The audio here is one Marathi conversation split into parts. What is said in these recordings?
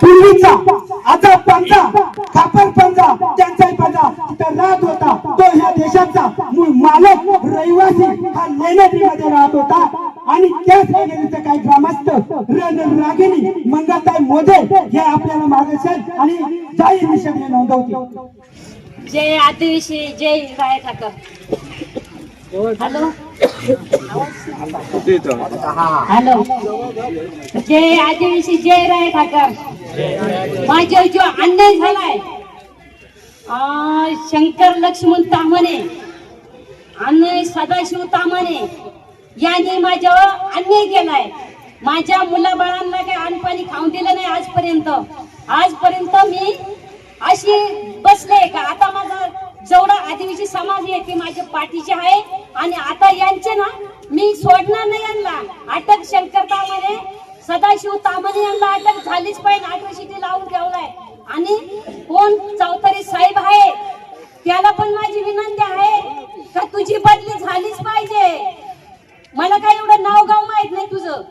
पूर्वीचा आता पंजा खापर पंजा त्यांचा पंजा तिथं राहत होता. तो ह्या देशाचा मूळ मालक रहिवासी हा लेण्याद्रीमध्ये राहत होता. आणि त्याच लेण्याद्रीचे काही ग्रामस्थ रण रागिनी मंगलताई मोदे हे आपल्याला मार्गदर्शन आणि जाहीर निषेध हे नोंदवतील. जय आदिवासी जय राय ठाकर. हॅलो? हॅलो? जय आदिवासी जय राय ठाकर. माझ्या जो अन्याय झालाय. शंकर लक्ष्मण तामाने आणि सदाशिव तामाने यांनी माझ्यावर अन्याय केलाय. माझ्या मुलाबाळांना काही अन्नपाणी खाऊन दिलं नाही आजपर्यंत. आजपर्यंत मी अशी बसले का? आता माझा जेवढा आदिवासी समाज आहे ते माझ्या पाठीचे आहे आणि आता यांचे ना मी सोडणार नाही यांना. अटक शंकर तामाने. सदाशिव तामणे यांना अटक झालीच पाहिजे. आठवी शिटी लावून ठेवलाय. आणि कोण? चौधरी साहेब आहे. त्याला पण माझी विनंती आहे का तुझी बदली झालीच पाहिजे. मला काय एवढं नाव गाव माहीत नाही तुझं.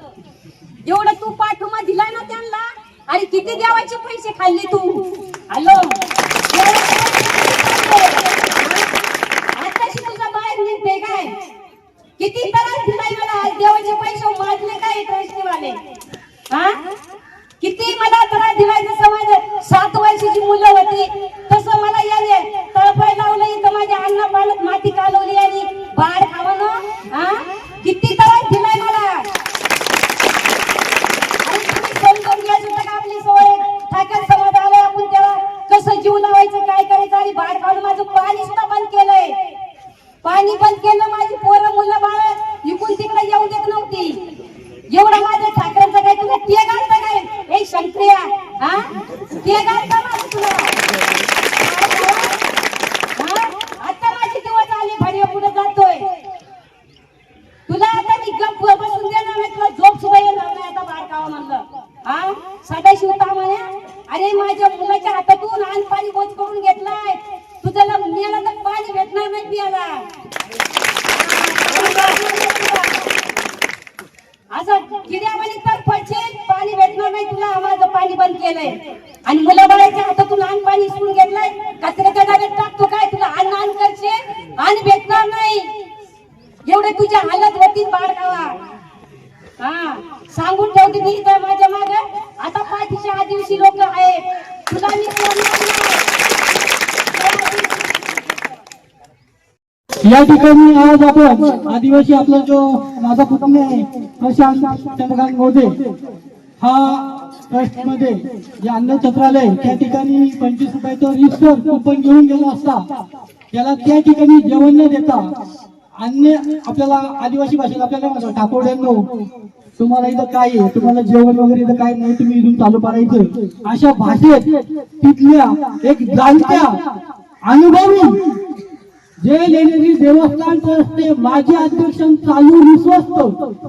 एवढं तू पाठुमा दिलाय ना त्यांना. अरे किती देवाचे पैसे खाल्ले तू. हॅलो आताशी तुझा बाहेर निघते काय किती त्रास दिलाय मला आज देवाचे पैसे माजले काय ट्रस्टीवाले हा किती मला त्रास दिलाय जसं माझं सात वर्षाची मुलं होती तसं मला याने तळफळ लावलं इथं माझ्या अन्न पालक माती कालवली आणि बाळ खावणं हा किती त्रास दिलाय मला? आपली सोय? ठाकर समाज आलाय आपण त्याला कसं जीव लावायचं काय करायचं आणि बाहेर काढून माझं पाणी सुद्धा बंद केलंय. पाणी बंद केलं माझी पोरं मुलं बाळ इकून तिकडे येऊ देत नव्हती. एवढा माझ्या ठाकरेंचा काय तुला ते घालता काय? ए शंकरिया हा ते घालता माझं तुला हा? आता माझे दिवस आले भारी पुढे जातोय तुला आता मी गप बसून देणार नाही तुला झोप सुद्धा येणार नाही आता बाहेर कावा म्हणलं हा सदाशिव तामाने अरे माझ्या मुलाच्या हातातून अन्न पाणी बोच करून घेतलाय. तुझ्याला मेला तर पाणी भेटणार नाही पियाला. असं किड्यावानी तर पडशे पाणी भेटणार नाही तुला. माझं पाणी बंद केलंय. आणि मुला बाळाच्या हातातून अन्न पाणी सोडून घेतलाय. कचऱ्याच्या डब्यात टाकतो काय? तुला अन्न अन्न करशे अन्न भेटणार नाही. एवढे तुझ्या हालत होती बाळगावा. हा सांगून ठेवते मी तर माझ्या माग. पाठीच्या आदिवासी लोक आहेत. या ठिकाणी आज आपण आदिवासी आपला जो माझा पुतण्या आहे प्रशांत चंद्रकांत मोदे हा ट्रस्टमध्ये जे अन्न छत्रालय त्या ठिकाणी पंचवीस रुपयाचं रिस्टर कुपन घेऊन गेला असता. त्याला त्या ठिकाणी जेवण न देता अन्य आपल्याला आदिवासी भाषेत आपल्याला म्हणतो ठाकोड्यांनो तुम्हाला इथं काय आहे? तुम्हाला जेवण वगैरे इथं काय नाही? तुम्ही इथून चालू करायचं अशा भाषेत तिथल्या एक जाणत्या अनुभवी जे लेलेली देवस्थान ट्रस्टचे माजी अध्यक्ष चालू विश्वस्त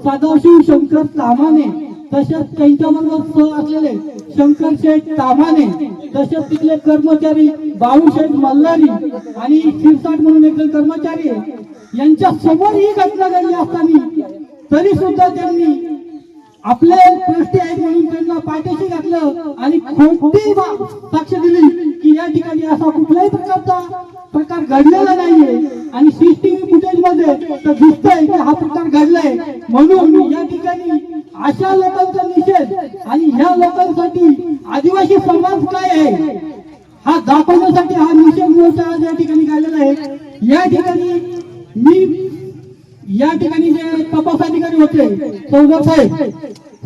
सदाशिव शंकर तामाने तसेच त्यांच्याबरोबर सह असलेले शंकर शेठ तामाने तसेच तिथले कर्मचारी बाळूशेठ मल्हारी आणि शिरसाट म्हणून एक कर्मचारी आहे. यांच्या समोर ही घटना घडली असताना तरी सुद्धा त्यांनी आपले ट्रस्टी आहेत म्हणून त्यांना पाठीशी घातलं आणि खोटी बा- साक्ष दिली की या ठिकाणी असा कुठल्याही प्रकारचा प्रकार घडलेला नाहीये. आणि सीसीटीव्ही फुटेजमध्ये तर दिसतंय की हा प्रकार घडलाय. म्हणून या ठिकाणी अशा लोकांचा निषेध आणि ह्या लोकांसाठी आदिवासी समाज काय आहे हा दाखवण्यासाठी हा निषेध मोर्चा आज या ठिकाणी काढलेला आहे. या ठिकाणी मी या ठिकाणी जे तपास अधिकारी होते चौधर साहेब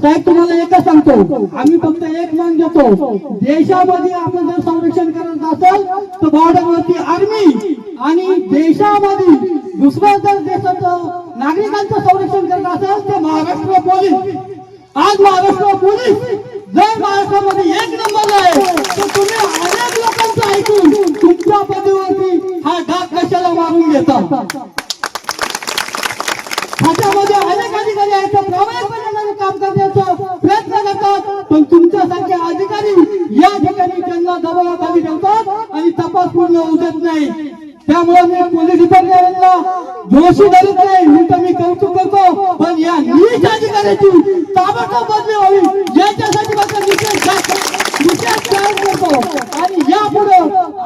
साहेब तुम्हाला एकच सांगतो आम्ही फक्त एक मान देतो देशामध्ये आपण जर संरक्षण करत असाल तर बॉर्डरवरती आर्मी आणि देशामध्ये दुसऱ्या जर देशाचं नागरिकांचं संरक्षण करत असाल तर महाराष्ट्र पोलीस. आज महाराष्ट्र पोलीस जर महाराष्ट्रामध्ये एक नंबर आहे तर तुम्ही अनेक लोकांचं ऐकून तुमच्या पदीवरती हा डाग कशाला मारून घेता? ठिकाणी यायचा प्रामाणिकपणाने काम करण्याचा प्रयत्न करतात. पण तुमच्यासारखे अधिकारी या ठिकाणी त्यांना दबावाखाली ठेवतात आणि तपास पूर्ण उजत नाही. त्यामुळे मी पोलीस डिपार्टमेंटला दोषी धरत नाही मी तर मी कौतुक करतो. पण या नीच अधिकाऱ्याची ताबडतोब बदली व्हावी याच्यासाठी मात्र विशेष विशेष जाहीर करतो आणि यापुढे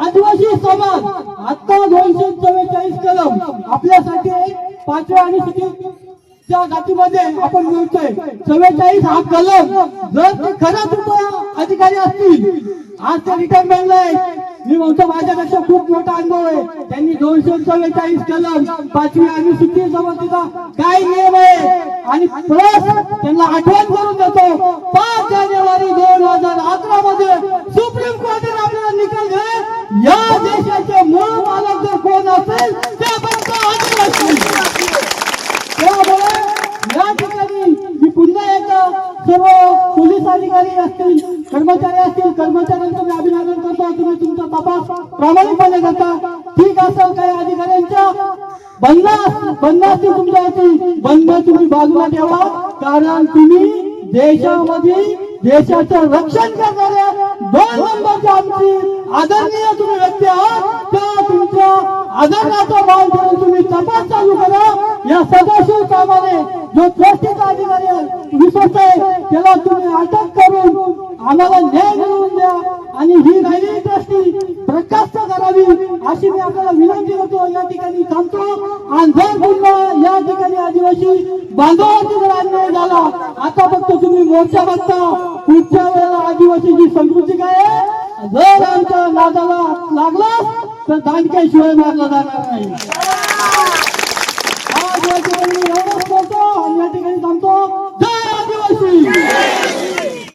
आदिवासी समाज आता दोनशे चव्वेचाळीस कलम आपल्यासाठी पाचव्या आणि त्या गाठीमध्ये आपण मिळतोय. चव्वेचाळीस हा कलम. जर ते खरंच अधिकारी असतील आज ते रिटायरमेंटला आहे मी म्हणतो माझ्यापेक्षा खूप मोठा अनुभव आहे. त्यांनी दोनशे चव्वेचाळीस कलम पाचवी आणि सुट्टी समजतीचा काय नियम आहे? आणि प्लस त्यांना आठवण करून देतो पाच जानेवारी दोन हजार अकरा मध्ये सुप्रीम कोर्टाने आपल्याला निकाल दिला या देशाचे मूळ मालक जर कोण असेल ते फक्त आदिवासी त्यामुळे या ठिकाणी मी पुन्हा एकदा सर्व पोलीस अधिकारी असतील कर्मचारी असतील कर्मचाऱ्यांचं मी अभिनंदन करतो. तुम्ही तुमचा तपास प्रामाणिकपणे करता. ठीक असेल काही अधिकाऱ्यांच्या? बंद बंद असतील तुमच्यावरती बंद तुम्ही बाजूला ठेवा. कारण तुम्ही देशामध्ये देशाचं रक्षण करणाऱ्या दोन नंबरच्या आमची आदरणीय तुम्ही व्यक्ती आहात. त्या तुमच्या आदरणाचा भाव ठेवून तुम्ही तपास चालू करा. या सदाशिव कामाने जो ट्रस्टीचा अधिकारी आहे, विश्वस्त आहे त्याला तुम्ही अटक करून आम्हाला न्याय मिळवून द्या. आणि ही राहिलेली ट्रस्टी बरखास्त करावी अशी मी आपल्याला विनंती करतो. या ठिकाणी थांबतो आणि जर पुन्हा या ठिकाणी आदिवासी बांधवांचा जर अन्याय झाला आता फक्त तुम्ही मोर्चा बघता. पुढच्या वेळेला आदिवासीची संस्कृती काय आहे जर आमच्या नादाला लागला तर दांडक्याशिवाय मारला जाणार नाही.